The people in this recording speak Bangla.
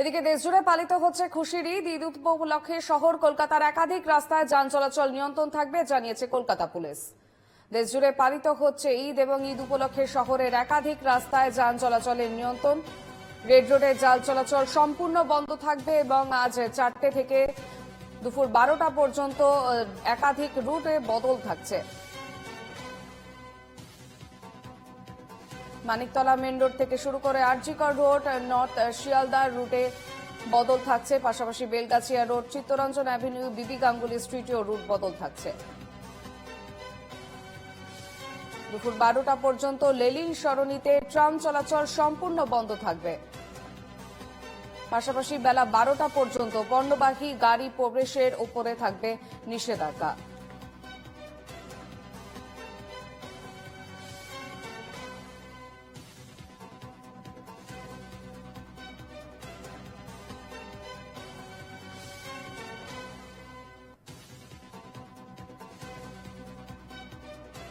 এদিকে দেশজুড়ে পালিত হচ্ছে খুশির ঈদ ঈদ উপলক্ষে শহর কলকাতার একাধিক রাস্তায় যান চলাচল নিয়ন্ত্রণ থাকবে, জানিয়েছে কলকাতা পুলিশ। দেশজুড়ে পালিত হচ্ছে ঈদ এবং ঈদ উপলক্ষে শহরের একাধিক রাস্তায় যান চলাচলের নিয়ন্ত্রণ। রেড রোডে যান চলাচল সম্পূর্ণ বন্ধ থাকবে এবং আজ চারটে থেকে দুপুর বারোটা পর্যন্ত একাধিক রুটে বদল থাকছে। মানিকতলা মেন রোড থেকে শুরু করে আরজিকর রোড, নর্থ শিয়ালদা রুটে বদল থাকছে। পাশাপাশি বেলগাছিয়া রোড, চিত্তরঞ্জন অ্যাভিনিউ, বিবি গাঙ্গুলি স্ট্রিটেও রুট বদল থাকছে। দুপুর বারোটা পর্যন্ত লেলিন সরণিতে ট্রাম চলাচল সম্পূর্ণ বন্ধ থাকবে। পাশাপাশি বেলা বারোটা পর্যন্ত পণ্যবাহী গাড়ি প্রবেশের উপরে থাকবে নিষেধাজ্ঞা।